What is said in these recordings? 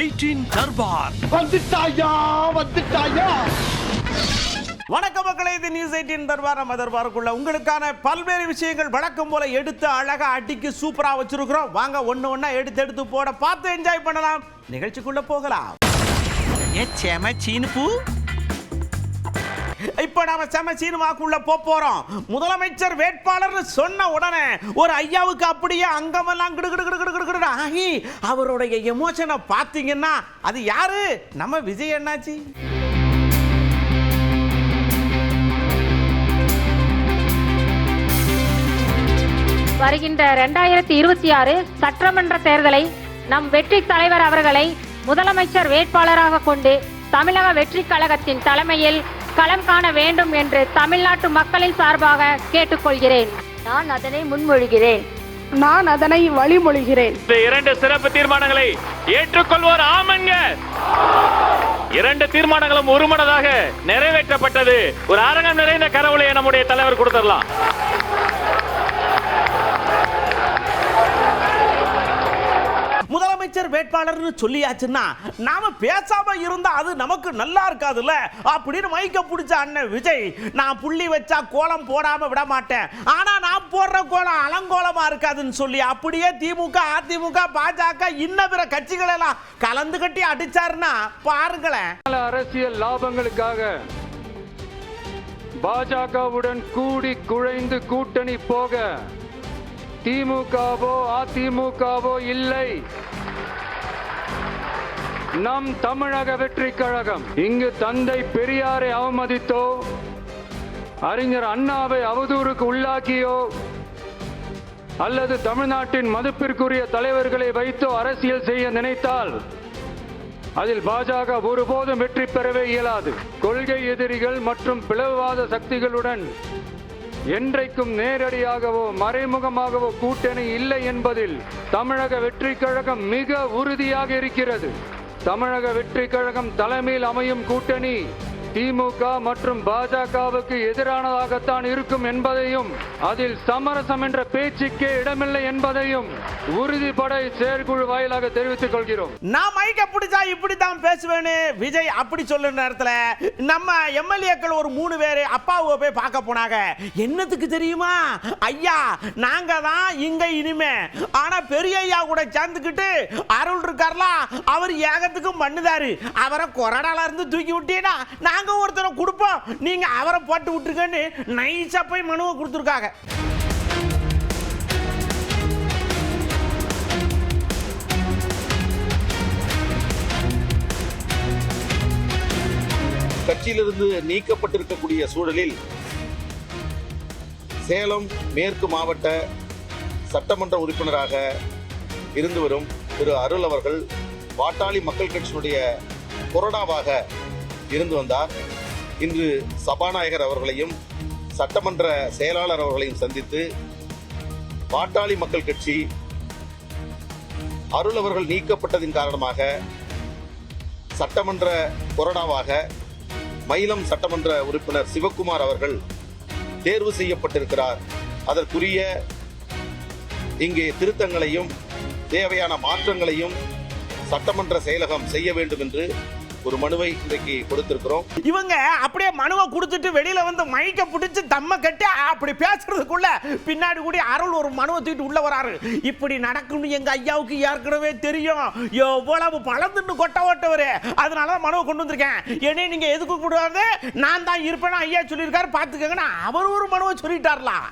Eighteen Darbar. வந்துட்டாயா வந்துட்டாயா? வணக்கம் மக்களே இது நியூஸ் எயிட்டின் தர்பார். நம்ம தர்பாருக்குள்ள உங்களுக்கான பல்வேறு விஷயங்கள் வழக்கம் போல எடுத்து அழகா அடிக்கு சூப்பரா வச்சிருக்கிறோம். வாங்க ஒண்ணு ஒண்ணா எடுத்து எடுத்து போட பார்த்து என்ஜாய் பண்ணலாம். நிகழ்ச்சிக்குள்ள போகலாம். செம சீனுப்பு இப்போ நாம செம சீனுமாக்குள்ள போக போறோம். முதலமைச்சர் வேட்பாளர்னு சொன்ன உடனே ஒரு ஐயாவுக்கு அப்படியே அங்கமெல்லாம் கிடு ஆகி அவருடைய எமோஷனை பார்த்தீங்கன்னா அது யாரு? நம்ம விஜய் என்னாச்சு வருகின்ற ரெண்டாயிரத்தி இருபத்தி ஆறு சட்டமன்ற தேர்தலை நம் வெற்றி தலைவர் அவர்களை முதலமைச்சர் வேட்பாளராக கொண்டு தமிழக வெற்றி கழகத்தின் தலைமையில் களம் காண வேண்டும் என்று தமிழ்நாட்டு மக்களின் சார்பாக கேட்டுக்கொள்கிறேன். நான் அதனை முன்மொழிகிறேன். நான் அதனை வழிமொழிகிறேன். இந்த இரண்டு சிறப்பு தீர்மானங்களை ஏற்றுக்கொள்வோர் ஆமன்க இரண்டு தீர்மானங்களும் ஒருமனதாக நிறைவேற்றப்பட்டது. ஒரு அரங்கம் நிறைந்த கரவுளையை நம்முடைய தலைவர் கொடுத்துடலாம். முதலமைச்சர் வேட்பாளர்னு சொல்லியாச்சுன்னா நாம பேசாம இருந்தா அது நமக்கு நல்லா இருக்காதுல்ல? அப்படின்னு மைக்க பிடிச்ச அண்ணன் விஜய் நான் புள்ளி வச்சா கோலம் போடாம விட மாட்டேன். ஆனா நான் போடுற கோலம் அலங்கோலமா இருக்காதுன்னு சொல்லி அப்படியே திமுக அதிமுக பாஜக இன்ன பிற கட்சிகள் எல்லாம் கலந்து கட்டி அடிச்சாருன்னா பாருங்களேன். அரசியல் லாபங்களுக்காக பாஜகவுடன் கூடி குழைந்து கூட்டணி போக திமுகவோ அதிமுகவோ இல்லை. நம் தமிழக வெற்றி கழகம் இங்கு தந்தை பெரியாரை அவமதித்தோ அறிஞர் அண்ணாவை அவதூறுக்கு உள்ளாக்கியோ அல்லது தமிழ்நாட்டின் மதிப்பிற்குரிய தலைவர்களை வைத்தோ அரசியல் செய்ய நினைத்தால் அதில் பாஜக ஒருபோதும் வெற்றி பெறவே இயலாது. கொள்கை எதிரிகள் மற்றும் பிளவுவாத சக்திகளுடன் என்றைக்கும் நேரடியாகவோ மறைமுகமாகவோ கூட்டணி இல்லை என்பதில் தமிழக வெற்றி கழகம் மிக உறுதியாக இருக்கிறது. தமிழக வெற்றி கழகம் தலைமையில் அமையும் கூட்டணி. திமுக மற்றும் பாஜகவுக்கு எதிரானதாகத்தான் இருக்கும் என்பதையும் அதில் சமரசம் என்ற பேச்சுக்கே இடமில்லை என்பதையும் உறுதிப்பட செயற்குழு வாயிலாக தெரிவித்துக் கொள்கிறோம். நான் மைக்க பிடிச்சா இப்படி தான் பேசுவேன்னு விஜய் அப்படி சொல்லுற நேரத்துல நம்ம எம்எல்ஏக்கள் ஒரு மூணு பேர் அப்பாவை போய் பார்க்க போனாங்க. என்னத்துக்கு தெரியுமா? ஐயா நாங்க தான் இங்க இனிமே. ஆனா பெரிய ஐயா கூட சேர்ந்துக்கிட்டு அருள் இருக்கார்ல அவர் ஏகத்துக்கும் பண்ணுதாரு. அவரை கொரோனால இருந்து தூக்கி விட்டீங்கன்னா நாங்க ஒருத்தரை கொடுப்போம் நீங்க அவரை போட்டு விட்டுருக்கன்னு நைஸா போய் மனுவை கொடுத்துருக்காங்க. கட்சியிலிருந்து நீக்கப்பட்டிருக்கக்கூடிய சூழலில் சேலம் மேற்கு மாவட்ட சட்டமன்ற உறுப்பினராக இருந்து வரும் திரு அருள் அவர்கள் பாட்டாளி மக்கள் கட்சியினுடைய கொறடாவாக இருந்து வந்தார். இன்று சபாநாயகர் அவர்களையும் சட்டமன்ற செயலாளர் அவர்களையும் சந்தித்து பாட்டாளி மக்கள் கட்சி அருள் அவர்கள் நீக்கப்பட்டதின் காரணமாக சட்டமன்ற கொறடாவாக மயிலம் சட்டமன்ற உறுப்பினர் சிவக்குமார் அவர்கள் தேர்வு செய்யப்பட்டிருக்கிறார். அதற்குரிய இங்கே திருத்தங்களையும் தேவையான மாற்றங்களையும் சட்டமன்ற செயலகம் செய்ய வேண்டும் என்று ஒரு மனுவை இன்றைக்கு கொடுத்திருக்கிறோம். இவங்க அப்படியே மனுவை கொடுத்துட்டு வெளியில வந்து மைக்க பிடிச்சு தம்ம கட்டி அப்படி பேசுறதுக்குள்ள பின்னாடி கூடி அருள் ஒரு மனுவை தூக்கிட்டு உள்ள வராரு. இப்படி நடக்கும்னு எங்க ஐயாவுக்கு ஏற்கனவே தெரியும். எவ்வளவு பழந்துட்டு கொட்ட ஓட்டவர். அதனால தான் மனுவை கொண்டு வந்திருக்கேன். என்னை நீங்க எதுக்கு கூடாது நான் தான் இருப்பேன்னு ஐயா சொல்லியிருக்காரு. பாத்துக்கங்கன்னு அவர் ஒரு மனுவை சொல்லிட்டார்லாம்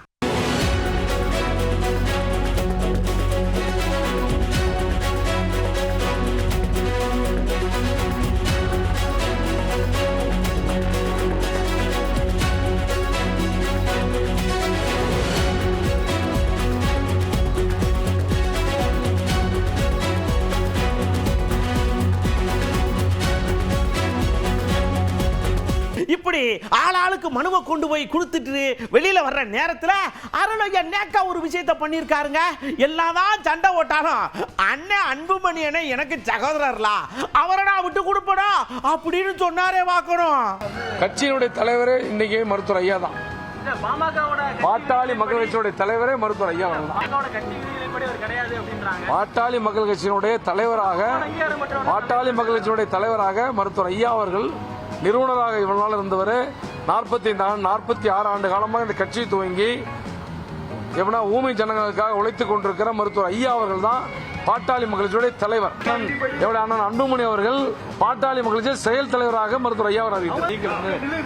இப்படி ஆளாளுக்கு மனுவை கொண்டு போய் கொடுத்துட்டு வெளியில வர்ற நேரத்துல அருளையா நேக்கா ஒரு விஷயத்தை பண்ணியிருக்காருங்க. எல்லாம் தான் சண்டை ஓட்டாலும் அண்ணன் அன்புமணி அண்ணன் எனக்கு சகோதரர்லா அவரை நான் விட்டு கொடுப்பணும் அப்படின்னு சொன்னாரே வாக்கணும். கட்சியினுடைய தலைவரே இன்னைக்கு மருத்துவர் ஐயா தான். பாட்டாளி மக்கள் கட்சியுடைய தலைவரே மருத்துவர் ஐயா தான் பாட்டாளி மக்கள் கட்சியினுடைய தலைவராக பாட்டாளி மக்கள் கட்சியினுடைய தலைவராக மருத்துவர் ஐயா அவர்கள் நிறுவனராக இவ்வளவு நாள் இருந்தவர் நாற்பத்தி நாற்பத்தி ஆறு ஆண்டு காலமாக இந்த கட்சியை துவங்கி எப்படின்னா ஊமை ஜனங்களுக்காக உழைத்துக் கொண்டிருக்கிற மருத்துவர் ஐயா அவர்கள் தான் பாட்டாளி மகளிருடைய தலைவர். எவ்வளவு அண்ணன் அன்புமணி அவர்கள் பாட்டாளி மகளிர் செயல் தலைவராக மருத்துவர் ஐயா அவர் அறிவித்தார்.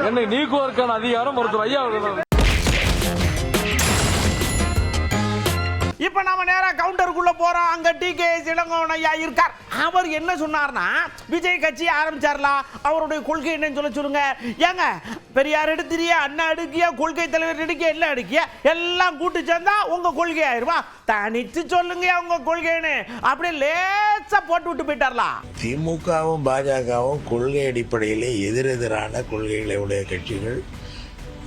என்னை நீக்குவதற்கான அதிகாரம் மருத்துவர் ஐயா அவர்கள் இப்ப நம்ம நேரா கவுண்டருக்குள்ள போறோம். அங்க டி கே இளங்கோவன் ஐயா இருக்கார். அவர் என்ன சொன்னார்னா விஜய் கட்சி ஆரம்பிச்சார்லாம் அவருடைய கொள்கை என்னன்னு சொல்ல சொல்லுங்க. ஏங்க பெரியார் எடுத்துறிய அண்ணா அடுக்கிய கொள்கை தலைவர் எடுக்கிய எல்லாம் அடுக்கிய எல்லாம் கூட்டு சேர்ந்தா உங்க கொள்கை ஆயிருவா தனித்து சொல்லுங்க உங்க கொள்கைன்னு. அப்படியே லேசா போட்டு விட்டு போயிட்டார்லாம் திமுகவும் பாஜகவும் கொள்கை அடிப்படையிலே எதிரெதிரான கொள்கைகளை உடைய கட்சிகள்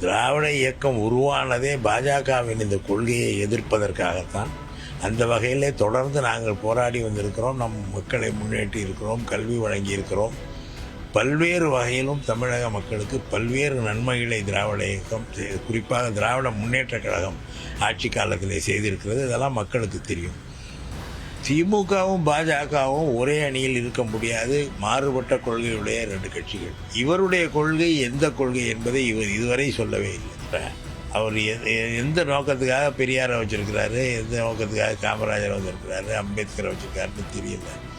திராவிட இயக்கம் உருவானதே பாஜகவின் இந்த கொள்கையை எதிர்ப்பதற்காகத்தான். அந்த வகையிலே தொடர்ந்து நாங்கள் போராடி வந்திருக்கிறோம். நம் மக்களை முன்னேற்றி இருக்கிறோம். கல்வி வழங்கி இருக்கிறோம். பல்வேறு வகையிலும் தமிழக மக்களுக்கு பல்வேறு நன்மைகளை திராவிட இயக்கம் குறிப்பாக திராவிட முன்னேற்ற கழகம் ஆட்சி காலத்திலே செய்திருக்கிறது. இதெல்லாம் மக்களுக்கு தெரியும். திமுகவும் பாஜகவும் ஒரே அணியில் இருக்க முடியாது. மாறுபட்ட கொள்கையுடைய ரெண்டு கட்சிகள். இவருடைய கொள்கை எந்த கொள்கை என்பதை இவர் இதுவரை சொல்லவே இல்லை. அவர் எ- எந்த நோக்கத்துக்காக பெரியாரை வச்சிருக்கிறாரு எந்த நோக்கத்துக்காக காமராஜரை வச்சிருக்கிறாரு அம்பேத்கரை வச்சிருக்காருன்னு தெரியல.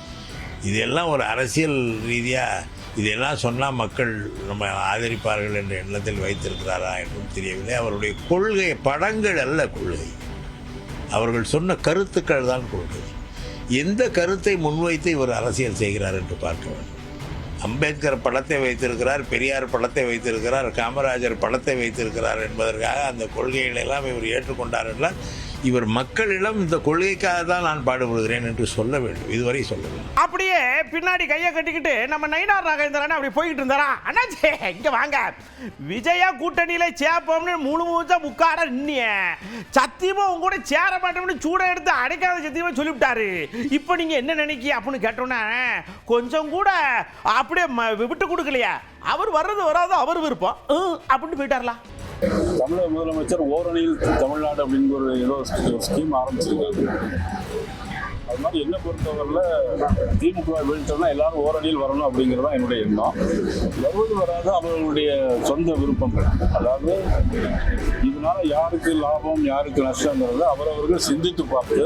இதெல்லாம் ஒரு அரசியல் ரீதியாக இதெல்லாம் சொன்னால் மக்கள் நம்ம ஆதரிப்பார்கள் என்ற எண்ணத்தில் வைத்திருக்கிறாரா என்றும் தெரியவில்லை. அவருடைய கொள்கை படங்கள் அல்ல கொள்கை. அவர்கள் சொன்ன கருத்துக்கள் தான் கொள்கை. எந்த கருத்தை முன்வைத்து இவர் அரசியல் செய்கிறார் என்று பார்க்க வேண்டும். அம்பேத்கர் படத்தை வைத்திருக்கிறார் பெரியார் படத்தை வைத்திருக்கிறார் காமராஜர் படத்தை வைத்திருக்கிறார் என்பதற்காக அந்த கொள்கைகளை எல்லாம் இவர் ஏற்றுக்கொண்டார் என்றால் இவர் மக்களிடம் இந்த கொள்கைக்காக தான் நான் பாடுபடுகிறேன் என்று சொல்ல வேண்டும். இதுவரை சொல்லவில்லை அப்படியே பின்னாடி கையை கட்டிக்கிட்டு நம்ம நயினார் நாகேந்திரன் அப்படி போய்கிட்டு இருந்தாரா? அண்ணாச்சே இங்க வாங்க. விஜயா கூட்டணியில சேப்போம்னு முழு முழுச்சா முக்காட நின்னிய. சத்தியமா உங்க கூட சேர மாட்டோம்னு சூட எடுத்து அடைக்காத சத்தியமா சொல்லிவிட்டாரு. இப்போ நீங்க என்ன நினைக்கி அப்படின்னு கேட்டோன்னா கொஞ்சம் கூட அப்படியே விட்டு கொடுக்கலையா. அவர் வர்றது வராது அவர் விருப்பம். அப்படின்னு போயிட்டாரலாம் தமிழக முதலமைச்சர் ஓரணியில் தமிழ்நாடு அப்படிங்கிற ஒரு ஏதோ ஒரு ஸ்கீம் ஆரம்பிச்சிருக்காரு. அது மாதிரி என்ன பொறுத்தவரையில் திமுக வீழ்த்தோம்னா எல்லாரும் ஓரணியில் வரணும் அப்படிங்கிறது தான் என்னுடைய எண்ணம். வருவது வராது அவர்களுடைய சொந்த விருப்பங்கள் அதாவது இதனால யாருக்கு லாபம் யாருக்கு நஷ்டங்கிறத அவரவர்கள் சிந்தித்து பார்த்து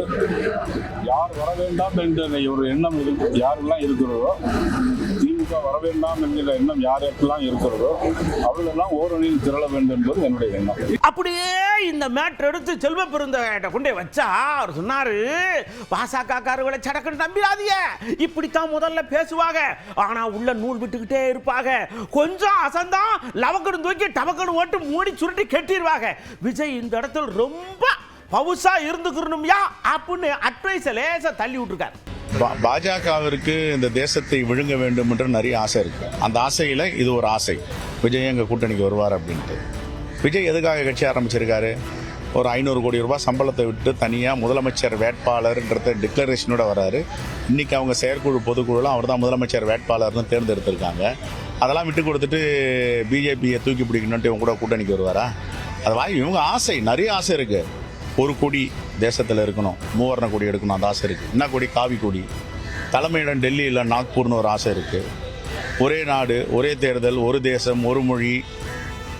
யார் வர வேண்டாம் என்ற ஒரு எண்ணம் இருக்கு யாரெல்லாம் இருக்கிறதோ திமுக வர வேண்டாம் என்கிற எண்ணம் யாருக்கெல்லாம் இருக்கிறதோ அவர்களெல்லாம் ஓரணியில் திரள வேண்டும் என்பது என்னுடைய எண்ணம். அப்படியே இந்த மேட்ரு எடுத்து செல்வ பெருந்தகிட்ட கொண்டே வச்சா அவர் சொன்னாரு பாசகக்காரர்களை சடக்குன்னு நம்பிடாதீங்க. இப்படித்தான் முதல்ல பேசுவாங்க. ஆனா உள்ள நூல் விட்டுக்கிட்டே இருப்பாங்க. கொஞ்சம் அசந்தா லவக்கணும் தூக்கி டபக்கணும் ஓட்டு மூடி சுருட்டி கெட்டிடுவாங்க விஜய் இந்த இடத்துல ரொம்ப பவுசா இருந்துக்கணும்யா அப்படின்னு அட்வைஸை லேசா தள்ளி விட்டுருக்காரு. பாஜகவிற்கு இந்த தேசத்தை விழுங்க வேண்டும் என்று நிறைய ஆசை இருக்கு. அந்த ஆசையில இது ஒரு ஆசை. விஜய் எங்க கூட்டணிக்கு வருவார் அப்படின்ட்டு. விஜய் எதுக்காக கட்சி ஆரம்பிச்சிருக்காரு? ஒரு ஐநூறு கோடி ரூபாய் சம்பளத்தை விட்டு தனியாக முதலமைச்சர் வேட்பாளர்ன்றத டிக்ளரேஷனோட வராரு. இன்னைக்கு அவங்க செயற்குழு பொதுக்குழுலாம் அவர் தான் முதலமைச்சர் வேட்பாளர்னு தேர்ந்தெடுத்திருக்காங்க. அதெல்லாம் விட்டு கொடுத்துட்டு பிஜேபியை தூக்கி பிடிக்கணுன்ட்டு இவங்க கூட கூட்டணிக்கு வருவாரா? அது வாய் இவங்க ஆசை. நிறைய ஆசை இருக்குது ஒரு கொடி தேசத்தில் இருக்கணும். மூவர்ண கொடி எடுக்கணும் அந்த ஆசை இருக்குது என்ன கொடி காவி கொடி. தலைமையிடம் டெல்லியில் நாக்பூர்னு ஒரு ஆசை இருக்குது ஒரே நாடு ஒரே தேர்தல் ஒரு தேசம் ஒரு மொழி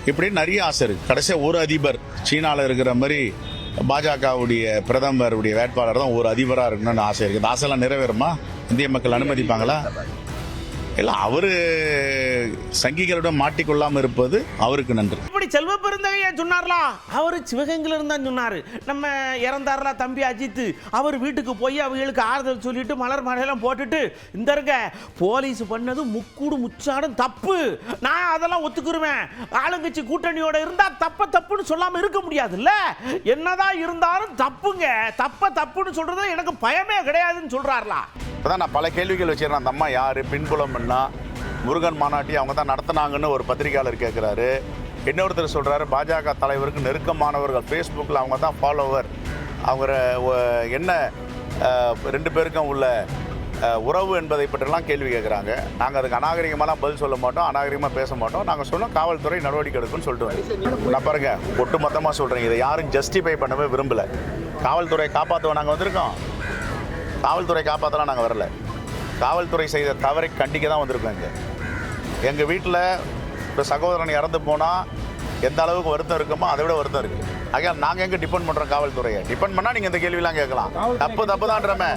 இப்படி நிறைய ஆசை இருக்குது கடைசியாக ஒரு அதிபர் சீனாவில் இருக்கிற மாதிரி பாஜகவுடைய பிரதமருடைய வேட்பாளர் தான் ஒரு அதிபராக இருக்கணும்னு ஆசை இருக்குது இந்த ஆசைலாம் நிறைவேறுமா? இந்திய மக்கள் அனுமதிப்பாங்களா? இல்லை அவரு சங்கிகளிடம் மாட்டிக்கொள்ளாமல் இருப்பது அவருக்கு நன்றி. இப்படி செல்வ பெருந்தகையா சொன்னார்லா? அவர் சிவகங்கையில இருந்தா சொன்னாரு. நம்ம இறந்தார்ல தம்பி அஜித் அவர் வீட்டுக்கு போய் அவங்களுக்கு ஆறுதல் சொல்லிட்டு மலர் மலையெல்லாம் போட்டுட்டு இந்த இருக்க போலீஸ் பண்ணது முக்கூடு முச்சாடும் தப்பு. நான் அதெல்லாம் ஒத்துக்குருவேன். ஆளுங்கட்சி கூட்டணியோட இருந்தா தப்ப தப்புன்னு சொல்லாம இருக்க முடியாதுல்ல? என்னதான் இருந்தாலும் தப்புங்க. தப்ப தப்புன்னு சொல்றது எனக்கு பயமே கிடையாதுன்னு சொல்றாருலா. இப்போதான் நான் பல கேள்விகள் வச்சுருந்தேன் அந்த அம்மா யார்? பின்புலம் என்ன முருகன் மாநாட்டி அவங்க தான் நடத்துனாங்கன்னு ஒரு பத்திரிகையாளர் கேட்குறாரு இன்னொருத்தர் சொல்கிறாரு பாஜக தலைவருக்கு நெருக்கமானவர்கள் ஃபேஸ்புக்கில் அவங்க தான் ஃபாலோவர் அவங்க என்ன ரெண்டு பேருக்கும் உள்ள உறவு என்பதை பற்றிலாம் கேள்வி கேட்குறாங்க நாங்கள் அதுக்கு அநாகரிகமாலாம் பதில் சொல்ல மாட்டோம் அநாகரிகமாக பேச மாட்டோம். நாங்கள் சொன்னோம் காவல்துறை நடவடிக்கை எடுக்கும்னு சொல்லிட்டு நான் பாருங்கள் ஒட்டு மொத்தமாக சொல்கிறேன் இதை யாரும் ஜஸ்டிஃபை பண்ணவே விரும்பலை. காவல்துறையை காப்பாற்றுவோம் நாங்கள் வந்திருக்கோம். காவல்துறை காப்பாற்றலாம் நாங்கள் வரல. காவல்துறை செய்த தவறை கண்டிக்க தான் வந்திருக்கோம் இங்கே. எங்கள் வீட்டில் இப்போ சகோதரன் இறந்து போனால் எந்த அளவுக்கு வருத்தம் இருக்குமோ அதை விட வருத்தம் இருக்குது. ஆகையால் நாங்கள் எங்கே டிபெண்ட் பண்ணுறோம் காவல்துறையை? டிபெண்ட் பண்ணால் நீங்கள் இந்த கேள்விலாம் கேட்கலாம். தப்பு தப்பு தான்றமே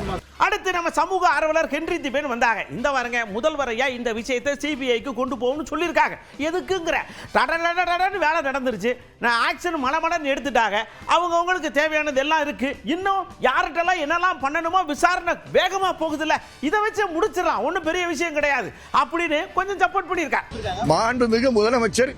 அடுத்து நம்ம சமூக ஆர்வலர் ஹென்றி திபேன் வந்தாங்க. இந்த வாரங்க முதல்வரையா இந்த விஷயத்தை சிபிஐக்கு கொண்டு போகணும்னு சொல்லியிருக்காங்க. எதுக்குங்கிற? டடடடடன்னு வேலை நடந்துருச்சு. நான் ஆக்ஷன் மலமலன்னு எடுத்துட்டாங்க. அவங்க அவங்களுக்கு தேவையானது எல்லாம் இருக்கு. இன்னும் யார்கிட்டலாம் என்னெல்லாம் பண்ணணுமோ விசாரணை வேகமாக போகுதுல்ல. இதை வச்சு முடிச்சிடலாம். ஒன்றும் பெரிய விஷயம் கிடையாது. அப்படின்னு கொஞ்சம் சப்போர்ட் பண்ணியிருக்காங்க. மாண்புமிகு முதலமைச்சர்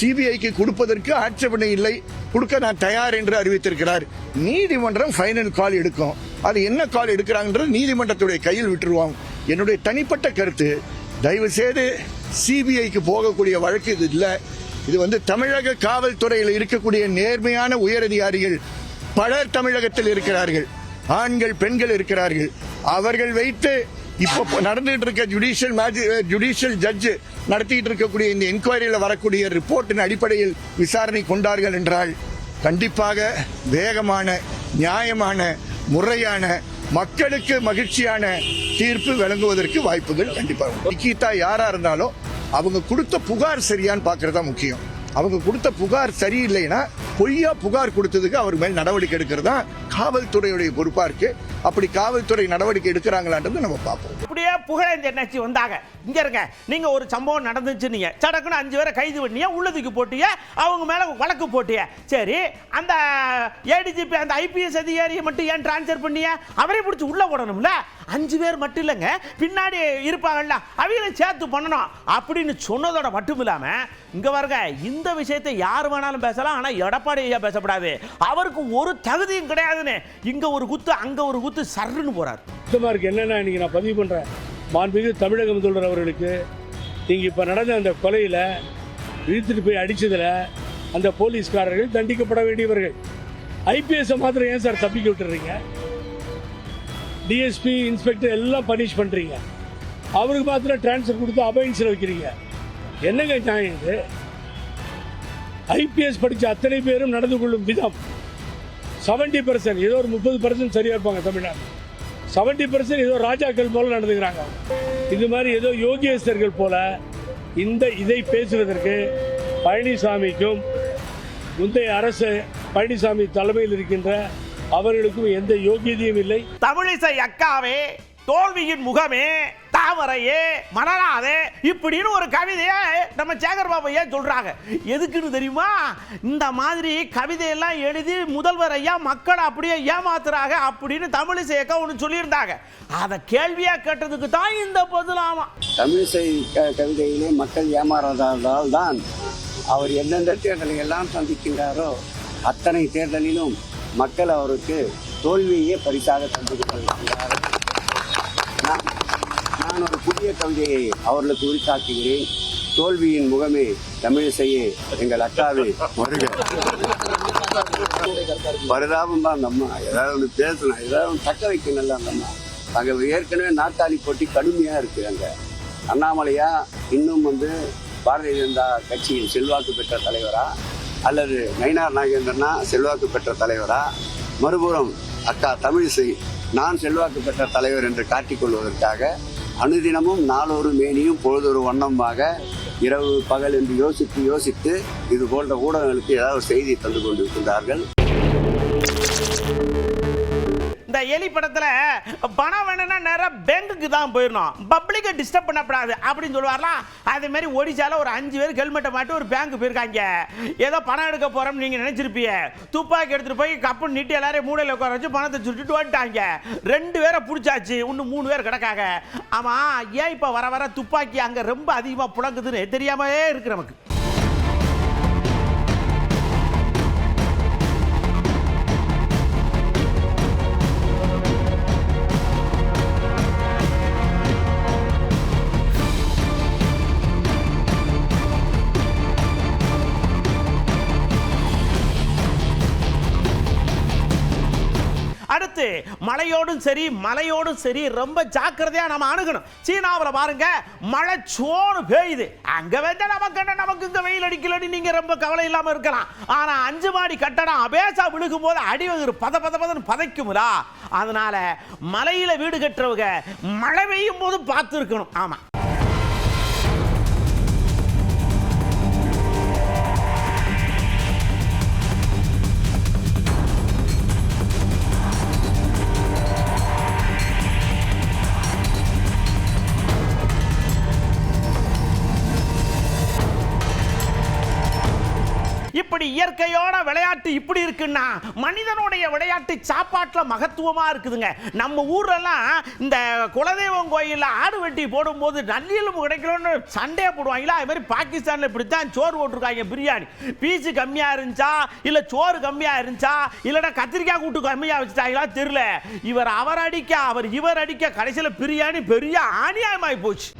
சிபிஐக்கு கொடுப்பதற்கு ஆட்சேபனை இல்லை. கொடுக்க நான் தயார் என்று அறிவித்திருக்கிறார். நீதிமன்றம் ஃபைனல் கால் எடுக்கும். அது என்ன கால் எடுக்கிறாங்கன்றது நீதிமன்றத்துடைய கையில் விட்டுருவாங்க என்னுடைய தனிப்பட்ட கருத்து தயவு செய்து சிபிஐக்கு போகக்கூடிய வழக்கு இது இல்லை. இது வந்து தமிழக காவல்துறையில் இருக்கக்கூடிய நேர்மையான உயரதிகாரிகள். பலர் தமிழகத்தில் இருக்கிறார்கள். ஆண்கள் பெண்கள் இருக்கிறார்கள். அவர்கள் வைத்து இப்போ நடந்துட்டு இருக்க ஜுடிஷியல் ஜுடிஷியல் ஜட்ஜ் eh, நடத்திட்டு இருக்கக்கூடிய இந்த என்கொயரியில் வரக்கூடிய ரிப்போர்ட்டின் அடிப்படையில் விசாரணை கொண்டார்கள் என்றால் கண்டிப்பாக வேகமான நியாயமான முறையான மக்களுக்கு மகிழ்ச்சியான தீர்ப்பு வழங்குவதற்கு வாய்ப்புகள் கண்டிப்பாக நிக்கிதா யாரா இருந்தாலும் அவங்க கொடுத்த புகார் சரியான்னு பார்க்கறதா முக்கியம். அவங்க கொடுத்த புகார் சரியில்லைன்னா பொய்யா புகார் கொடுத்ததுக்கு அவர் மேல் நடவடிக்கை எடுக்கிறது தான் காவல்துறையுடைய பொறுப்பா இருக்கு. அப்படி காவல்துறை நடவடிக்கை எடுக்கிறாங்களான்றது நம்ம பார்ப்போம். இப்படியே புகழேந்தி வந்தாங்க. இங்கே இருங்க. நீங்கள் ஒரு சம்பவம் நடந்துச்சு நீங்கள் சடக்குன்னு அஞ்சு பேரை கைது பண்ணிய உள்ளதுக்கு போட்டிய அவங்க மேலே வழக்கு போட்டிய? சரி அந்த ஏடிஜிபி அந்த ஐபிஎஸ் அதிகாரியை மட்டும் ஏன் டிரான்ஸ்ஃபர் பண்ணிய? அவரே பிடிச்சி உள்ளே போடணும்ல? அஞ்சு பேர் மட்டும் இல்லைங்க பின்னாடி இருப்பாங்கல்ல அவங்கள சேர்த்து பண்ணணும். அப்படின்னு சொன்னதோட மட்டும் இல்லாமல் இங்கே பாருங்க இந்த விஷயத்தை யார் வேணாலும் பேசலாம் ஆனால் எடப்பாடி ஐயா பேசப்படாது. அவருக்கு ஒரு தகுதியும் கிடையாதுன்னு இங்கே ஒரு குத்து அங்கே ஒரு குத்து சர்ன்னு போறாரு. சுத்தமாக இருக்குது என்னென்னா இன்றைக்கி நான் பதிவு பண்ணுறேன் மாண்புமிகு தமிழக முதல்வர் அவர்களுக்கு இங்கே இப்போ நடந்த அந்த கொலையில் இழுத்துட்டு போய் அடித்ததில் அந்த போலீஸ்காரர்கள் தண்டிக்கப்பட வேண்டியவர்கள். ஐபிஎஸ்ஸை மாத்திரம் ஏன் சார் தப்பிக்க விட்டுறீங்க? டிஎஸ்பி இன்ஸ்பெக்டர் எல்லாம் பனிஷ் பண்ணுறீங்க அவருக்கு மாத்திரம் ட்ரான்ஸ்ஃபர் கொடுத்து அபாயின்ஸில் வைக்கிறீங்க. என்னங்க நியாயம் இது? ஐபிஎஸ் படித்த அத்தனை பேரும் நடந்து கொள்ளும் விதம். செவன்டி பர்சன்ட் ஏதோ ஒரு முப்பது பர்சன்ட் சரியாக இருப்பாங்க தமிழ்நாடு செவன்டி பர்சன்ட் ஏதோ ராஜாக்கள் போல நடந்துக்கிறாங்க. இது மாதிரி ஏதோ யோகியஸ்தர்கள் போல இந்த இதை பேசுவதற்கு பழனிசாமிக்கும் முந்தைய அரசு பழனிசாமி தலைமையில் இருக்கின்ற அவர்களுக்கும் எந்த யோகியதையும் இல்லை. தமிழிசை அக்காவே தோல்வியின் முகமே தாமரையே மலராதே இப்படின்னு ஒரு கவிதையை நம்ம சேகர் பாபையே சொல்கிறாங்க எதுக்குன்னு தெரியுமா? இந்த மாதிரி கவிதையெல்லாம் எழுதி முதல்வர் ஐயா மக்களை அப்படியே ஏமாத்துறாங்க அப்படின்னு தமிழிசை அக்கா ஒன்று சொல்லியிருந்தாங்க. அதை கேள்வியாக கேட்டதுக்கு தான் இந்த பதிலாமா தமிழிசை க- கவிதையிலே மக்கள் ஏமாறாததால் தான் அவர் எந்தெந்த தேர்தலை எல்லாம் சந்திக்கின்றாரோ அத்தனை தேர்தலிலும் மக்கள் அவருக்கு தோல்வியே பரிசாக தந்து கொண்டிருக்கிறார் நான் ஒரு புதிய கவிதையை அவர்களுக்கு உரித்தாக்குகிறேன். தோல்வியின் முகமே தமிழிசையே. எங்கள் அக்காவே வருக பரிதாபம் தான் அந்த அம்மா. ஏதாவது ஒன்று பேசணும். ஏதாவது ஒன்று தக்க வைக்கணும்ல அந்த அம்மா. அங்கே ஏற்கனவே நாட்டாளி போட்டி கடுமையாக இருக்கு அங்கே. அண்ணாமலையா இன்னும் வந்து பாரதிய ஜனதா கட்சியின் செல்வாக்கு பெற்ற தலைவரா? அல்லது நயினார் நாகேந்திரனா செல்வாக்கு பெற்ற தலைவரா? மறுபுறம் அக்கா தமிழிசை நான் செல்வாக்கு பெற்ற தலைவர் என்று காட்டிக்கொள்வதற்காக அனுதினமும் நாளொரு மேனியும் பொழுதொரு வண்ணமாக இரவு பகல் என்று யோசித்து யோசித்து இது போன்ற ஊடகங்களுக்கு ஏதாவது ஒரு செய்தி தந்து கொண்டிருக்கின்றார்கள். இந்த எலி படத்தில் பணம் வேணும்னா நேராக பேங்குக்கு தான் போயிடணும். பப்ளிக்கை டிஸ்டர்ப் பண்ணப்படாது அப்படின்னு சொல்லுவார்லாம் அதே மாதிரி ஒடிசால ஒரு அஞ்சு பேர் ஹெல்மெட்டை மாட்டி ஒரு பேங்க் போயிருக்காங்க. ஏதோ பணம் எடுக்க போகிறோம்னு நீங்கள் நினச்சிருப்பீங்க. துப்பாக்கி எடுத்துகிட்டு போய் கப்பு நீட்டி எல்லாரையும் மூடையில் உட்கார வச்சு பணத்தை சுட்டுட்டு வந்துட்டாங்க. ரெண்டு பேரை பிடிச்சாச்சு. இன்னும் மூணு பேர் கிடக்காங்க. ஆமாம் ஏன் இப்போ வர வர துப்பாக்கி அங்கே ரொம்ப அதிகமாக புழங்குதுன்னு தெரியாமலே இருக்கு நமக்கு. மலையோடும் சரி மலையோடும் சரி ரொம்ப ஜாக்கிரதையா நம்ம அணுகணும். சீனாவில் பாருங்க மழை சோறு பெய்யுது. அங்க வந்து நமக்கு என்ன நமக்கு இந்த வெயில் அடிக்கலன்னு நீங்க ரொம்ப கவலை இல்லாம இருக்கலாம். ஆனா அஞ்சு மாடி கட்டடம் அபேசா விழுகும் போது அடி வந்து பத பத பதன்னு பதைக்கும்லா. அதனால மலையில வீடு கட்டுறவங்க மழை பெய்யும் போது பார்த்துருக்கணும். ஆமாம் இப்படி இயற்கையோட விளையாட்டு இப்படி இருக்குன்னா மனிதனுடைய விளையாட்டு சாப்பாட்டில் மகத்துவமாக இருக்குதுங்க. நம்ம ஊரெல்லாம் இந்த குலதெய்வம் கோயிலில் ஆடு வெட்டி போடும்போது நல்லியலும் கிடைக்கணும்னு சண்டையை போடுவாங்களா அது மாதிரி பாகிஸ்தான்ல இப்படித்தான் சோறு போட்டிருக்காங்க பிரியாணி. பீஸு கம்மியாக இருந்துச்சா? இல்லை சோறு கம்மியாக இருந்துச்சா? இல்லைன்னா கத்திரிக்காய் கூட்டு கம்மியாக வச்சுட்டாங்களா? தெரியல. இவர் அவர் அடிக்க அவர் இவர் அடிக்க கடைசியில் பிரியாணி பெரிய ஆணியாயமாகி போச்சு.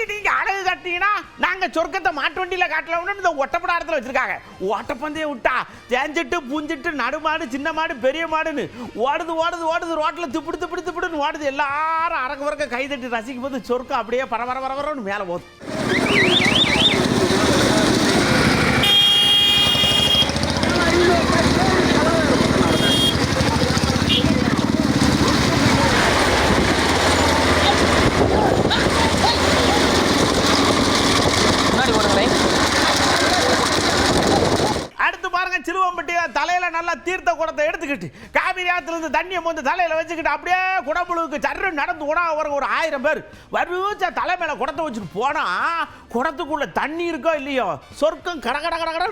பணியம் நீங்க அழகு காட்டினீங்கன்னா நாங்க சொர்க்கத்தை மாட்டு வண்டியில காட்டலாம்னு இந்த ஒட்டப்படாரத்தில் வச்சிருக்காங்க. ஓட்டப்பந்தயம் விட்டா தேஞ்சிட்டு பூஞ்சிட்டு நடுமாடு சின்ன மாடு பெரிய மாடுன்னு ஓடுது ஓடுது ஓடுது ரோட்ல திப்பிடு திப்பிடு திப்பிடுன்னு ஓடுது. எல்லாரும் அரக்க வரக்க கை தட்டி ரசிக்கும் போது சொர்க்கம் அப்படியே பரவர பரவரன்னு மேலே போகுது அடுத்து பாருங்க சிலுவம்பட்டியில தலையில நல்லா தீர்த்த குடத்தை எடுத்துக்கிட்டு காவிரி ஆற்றுலேருந்து இருந்து தண்ணியை வந்து தலையில் வச்சுக்கிட்டு அப்படியே குடமுழுவுக்கு சர்ரு நடந்து உணவு வர ஒரு ஆயிரம் பேர். வருவச்ச தலை மேலே குடத்தை வச்சுட்டு போனால் குடத்துக்குள்ளே தண்ணி இருக்கோ இல்லையோ? சொர்க்கம் கட கட கட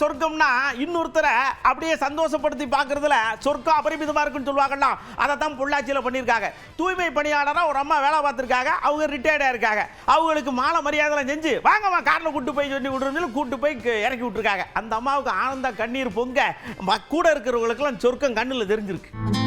சொர்க்கம்னா இன்னொருத்தரை அப்படியே சந்தோஷப்படுத்தி பார்க்குறதுல சொர்க்கம் அபரிமிதமாக இருக்குன்னு சொல்லுவாங்கல்ல அதை தான் பொள்ளாச்சியில் பண்ணியிருக்காங்க. தூய்மை பணியாளராக ஒரு அம்மா வேலை பார்த்துருக்காங்க. அவங்க ரிட்டையர்டா இருக்காங்க. அவங்களுக்கு மாலை மரியாதைலாம் செஞ்சு வாங்கம்மா காரில் கூட்டு போய் சொல்லி விடுறதுன்னு கூட்டு போய் இறக்கி விட்டுருக்காங்க. அந்த அம்மாவுக்கு ஆனந்த கண்ணீர் பொங்க கூட இருக்கிறவங்களுக்கெல்லாம் சொர்க்கம் கண்ணில் தெரிஞ்சிருக்கு.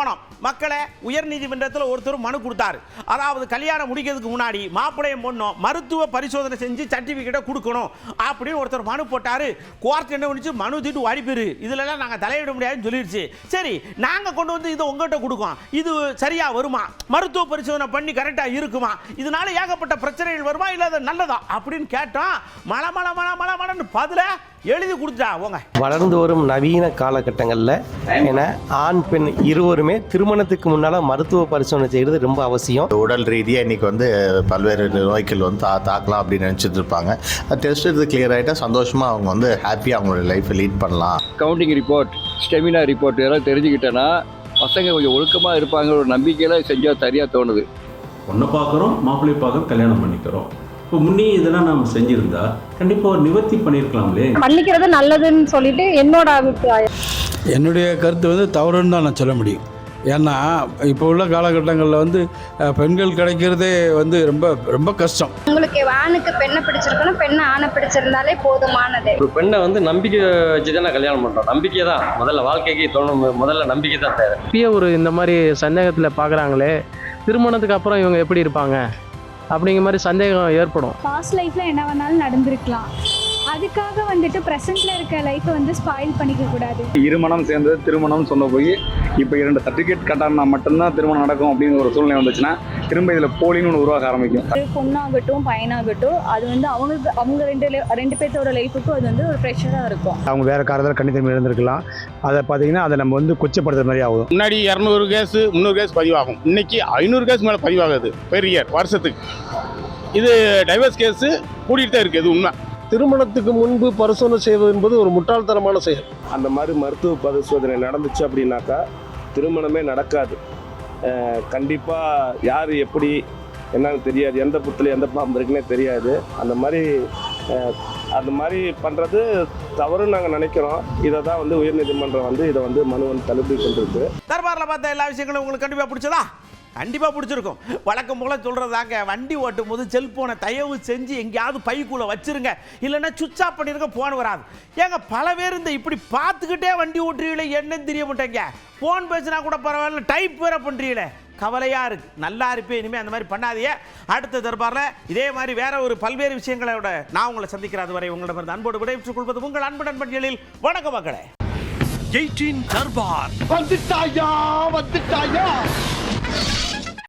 போனோம். மக்களை உயர்நீதிமன்றத்தில் ஒருத்தர் மனு கொடுத்தாரு. அதாவது கல்யாணம் முடிக்கிறதுக்கு முன்னாடி மாப்பிள்ளையும் பொண்ணும் மருத்துவ பரிசோதனை செஞ்சு சர்டிஃபிகேட்டை கொடுக்கணும் அப்படின்னு ஒருத்தர் மனு போட்டார். கோர்ட் என்ன பண்ணிச்சு? மனு தீட்டு அடிப்பிரு இதுலலாம் நாங்கள் தலையிட முடியாதுன்னு சொல்லிடுச்சு சரி நாங்கள் கொண்டு வந்து இதை உங்கள்கிட்ட கொடுக்கோம். இது சரியாக வருமா? மருத்துவ பரிசோதனை பண்ணி கரெக்டாக இருக்குமா? இதனால ஏகப்பட்ட பிரச்சனைகள் வருமா? இல்லை அது நல்லதா? அப்படின்னு கேட்டோம். மழை மழை மழை மழை மழைன்னு பதில எழுதி கொடுத்துட்டா போங்க. வளர்ந்து வரும் நவீன காலகட்டங்களில் என ஆண் பெண் இருவருமே திருமணத்துக்கு முன்னால் மருத்துவ பரிசோதனை செய்கிறது ரொம்ப அவசியம். உடல் ரீதியாக இன்னைக்கு வந்து பல்வேறு நோய்கள் வந்து தா தாக்கலாம் அப்படின்னு நினச்சிட்டு இருப்பாங்க. டெஸ்ட் எடுத்து கிளியர் ஆகிட்டா சந்தோஷமாக அவங்க வந்து ஹாப்பியாக அவங்களோட லைஃப்பை லீட் பண்ணலாம். கவுண்டிங் ரிப்போர்ட் ஸ்டெமினா ரிப்போர்ட் இதெல்லாம் தெரிஞ்சுக்கிட்டேன்னா பசங்க கொஞ்சம் ஒழுக்கமாக இருப்பாங்க ஒரு நம்பிக்கையில் செஞ்சால் சரியாக தோணுது. பொண்ணை பார்க்குறோம் மாப்பிள்ளை பார்க்குறோம் கல்யாணம் பண்ணிக்கிறோம். இப்போ முன்னே இதெல்லாம் நம்ம செஞ்சிருந்தா கண்டிப்பாக ஒரு நிவர்த்தி பண்ணியிருக்கலாம்லே பண்ணிக்கிறது நல்லதுன்னு சொல்லிட்டு என்னோட அபிப்பிராயம். என்னுடைய கருத்து வந்து தவறுன்னு தான் நான் சொல்ல முடியும். ஏன்னா இப்போ உள்ள காலகட்டங்களில் வந்து பெண்கள் கிடைக்கிறதே வந்து ரொம்ப ரொம்ப கஷ்டம். உங்களுக்கு ஆணுக்கு பெண்ணை பிடிச்சிருக்கணும் பெண்ணை ஆணை பிடிச்சிருந்தாலே போதுமானது. ஒரு பெண்ணை வந்து நம்பிக்கை வச்சு தான் கல்யாணம் பண்ணுறோம் நம்பிக்கை தான். முதல்ல வாழ்க்கைக்கு தோணும் முதல்ல நம்பிக்கை தான் தேவை. இப்பயே ஒரு இந்த மாதிரி சந்தேகத்தில் பார்க்குறாங்களே திருமணத்துக்கு அப்புறம் இவங்க எப்படி இருப்பாங்க? அப்படிங்கிற மாதிரி சந்தேகம் ஏற்படும். பாஸ்ட் லைஃப்ல என்ன வேணாலும் நடந்திருக்கலாம். அதுக்காக வந்துட்டு ப்ரெசென்ட்ல இருக்க லைஃப்பை வந்து ஸ்பாயில் பண்ணிக்க கூடாது. இருமணம் சேர்ந்தது திருமணம் சொன்ன போய் இப்போ இரண்டு சர்டிஃபிகேட் கட்டானா மட்டும்தான் திருமணம் நடக்கும் அப்படிங்கிற ஒரு சூழ்நிலை வந்துச்சுன்னா திரும்ப இதில் போலின்னு ஒன்று உருவாக ஆரம்பிக்கும். பொண்ணாகட்டும் பையனாகட்டும் அது வந்து அவங்க அவங்க ரெண்டு ரெண்டு பேர்த்தோட லைஃபுக்கும் அது வந்து ஒரு ப்ரெஷராக இருக்கும். அவங்க வேற காரத்தில் கண்டித்தன்மை இருந்திருக்கலாம் அதை பார்த்தீங்கன்னா அதை நம்ம வந்து கொச்சப்படுத்துற மாதிரி ஆகும். முன்னாடி இரநூறு கேஸ் முந்நூறு கேஸ் பதிவாகும். இன்னைக்கு ஐநூறு கேஸ் மேலே பதிவாகுது. பெர் இயர் வருஷத்துக்கு. இது டைவர்ஸ் கேஸ் கூட்டிகிட்டு தான் இருக்குது இது உண்மை. திருமணத்துக்கு முன்பு பரிசோதனை செய்வது என்பது ஒரு முட்டாள்தனமான செயல். அந்த மாதிரி மருத்துவ பரிசோதனை நடந்துச்சு அப்படின்னாக்கா திருமணமே நடக்காது. கண்டிப்பாக யார் எப்படி என்னன்னு தெரியாது. எந்த புத்தில் எந்த பாம்பு இருக்குன்னே தெரியாது. அந்த மாதிரி அந்த மாதிரி பண்ணுறது தவறுன்னு நாங்கள் நினைக்கிறோம். இதை தான் வந்து உயர்நீதிமன்றம் வந்து இதை வந்து மனு வந்து தள்ளுபடி கொண்டிருக்கு. தர்பார்ல பார்த்த எல்லா விஷயங்களும் உங்களுக்கு கண்டிப்பா பிடிச்சதா? கண்டிப்பா பிடிச்சிருக்கும். வழக்கம் போல சொல்றதாங்க வண்டி ஓட்டும் போது செல்போனை தயவு செஞ்சு எங்கேயாவது பைக்குள்ள வச்சிருங்க. இல்லைன்னா சுவிட்ச் ஆஃப் பண்ணிருங்க போன் வராது. ஏங்க பல பேர் இந்த இப்படி பார்த்துக்கிட்டே வண்டி ஓட்டுறீங்களே என்னன்னு தெரிய மாட்டேங்க. போன் பேசினா கூட பரவாயில்ல டைப் வேற பண்றீங்களே. கவலையா இருக்கு. நல்லா இருப்பேன் இனிமே அந்த மாதிரி பண்ணாதீங்க. அடுத்த தர்பார்ல இதே மாதிரி வேற ஒரு பல்வேறு விஷயங்களோட நான் உங்களை சந்திக்கிற அதுவரை உங்களிடமிருந்து அன்போடு விடைபெற்றுக் கொள்வது உங்கள் அன்பு நண்பன் பட்டியலில் வணக்க மக்களே. எயிட்டீன் தர்பார். வந்துட்டாயா வந்துட்டாயா? Yeah.